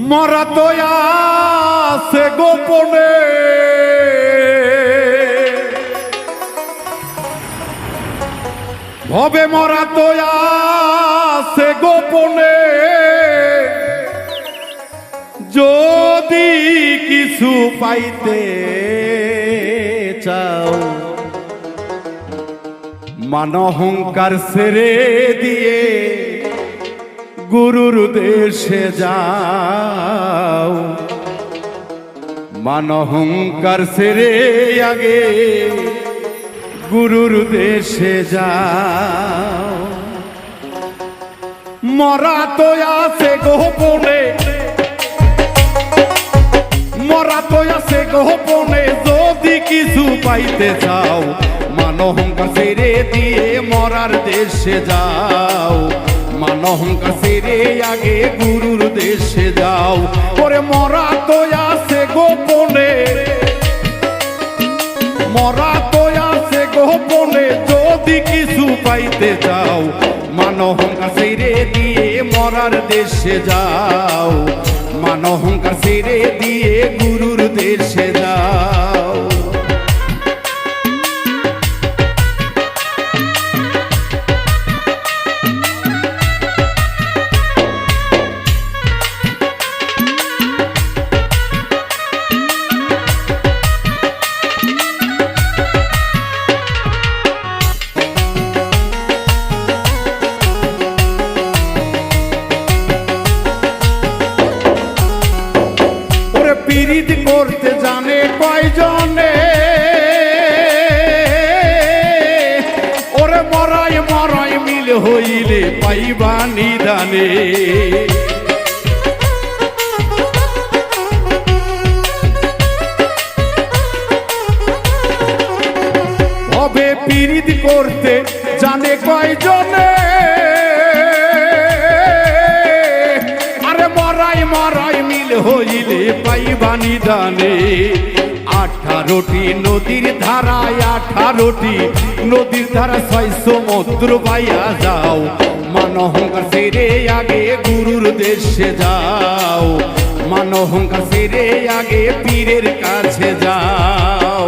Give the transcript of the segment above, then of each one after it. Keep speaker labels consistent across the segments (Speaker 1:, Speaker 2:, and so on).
Speaker 1: মরা তো আছে গোপনে। ভবে মরা তো আছে গোপনে। যদি কিছু পাইতে চাও মানহংকার ছেড়ে দিয়ে গুরুর দেশে যাও। মানহংকার ছেড়ে আগে গুরুর দেশে যাও। মরা তো আছে গোপনে, মরা তো আছে গোপনে, যদি কিছু পাইতে চাও মানহংকার ছেড়ে দিয়ে মরার দেশে যাও। মানহংকার ছেড়ে আগে গুরুর দেশে যাও। ওরে মরা তো আছে গোপনে। মরা তো আছে গোপনে, যদি কিছু পাইতে চাও মানহংকার ছেড়ে দিয়ে মরার দেশে যাও। মানহংকার ছেড়ে দিয়ে গুরুর দেশে যাও। হইলে পাইবা নিদানে হবে পিরিত করতে জানে কয়জনে? আরে মরাই মরাই মিল হইলে পাইবানি দানে আঠারোটি নদীর ধারায় আঠারোটি নদীর ধারা ছয় সমুদ্র পাইয়া যাও। মানহংকার সেরে আগে গুরুর দেশে যাও। মানহংকার সেরে আগে পীরের কাছে যাও।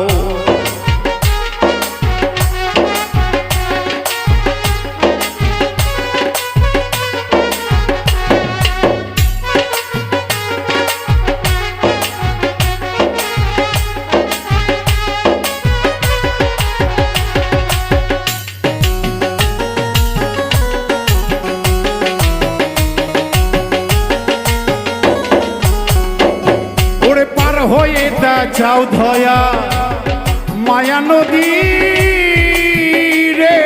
Speaker 1: চাও ধয়া মায়া নদী রে।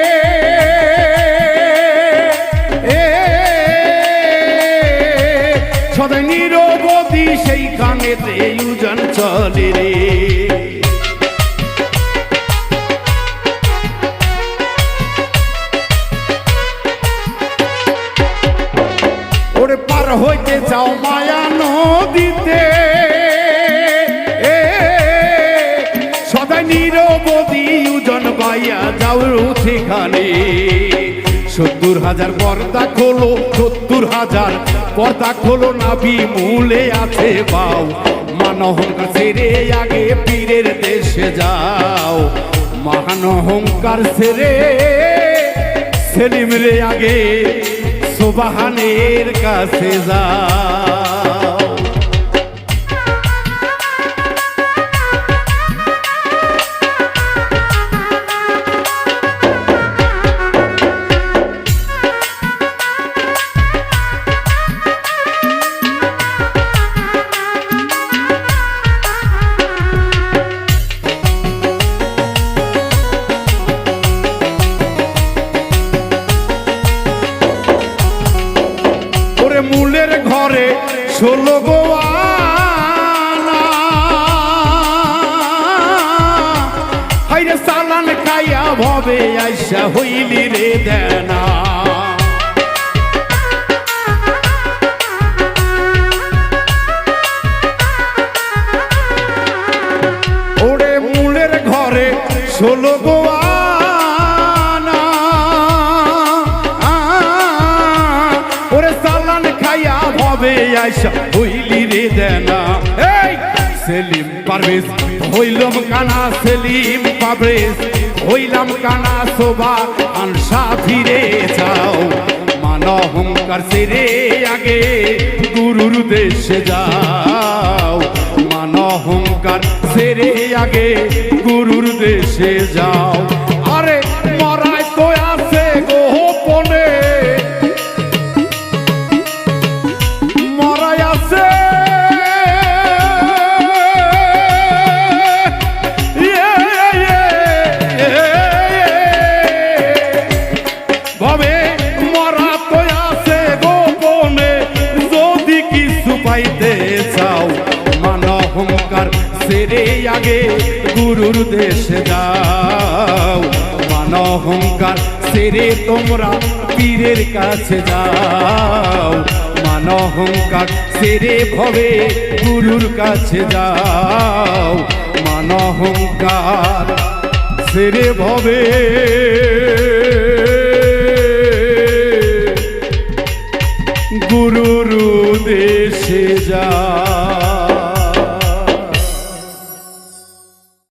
Speaker 1: সদাই নিরবধি সেইখানেতে ইউজন চলে রে। ওরে পার হইতে যাও মায়া নদীতে। পাইয়া যাও সেখানে সত্তর হাজার পর্দা খোলো, সত্তর হাজার পর্দা খোলো, নাভি মূলে আছে বাউ। মানহংকার ছেড়ে আগে পীরের দেশে যাও। মহানহংকার ছেড়ে সেলিম রে আগে সোবাহানের কাছে যাও। ষোলো গোয়ানা। হাইরে সালান খাইয়া ভবে আইসা হইলি রে দেনা। আইসা হইলি রে দেনা। এই, সেলিম পারভেজ, হইলাম কানা সেলিম পারভেজ। হইলাম কানা শোভা আনসা ফিরে যাও। মান অহংকার সেরে আগে গুরুর দেশে যাও। মান অহংকার সেরে আগে গুরুর দেশে যাও। পাইতে চাও। মান অহংকার সেরে আগে গুরুর দেশে যাও। মান অহংকার সেরে তোমরা পীরের কাছে যাও। মান অহংকার সেরে ভবে গুরুর কাছে যাও। মান অহংকার সেরে ভবে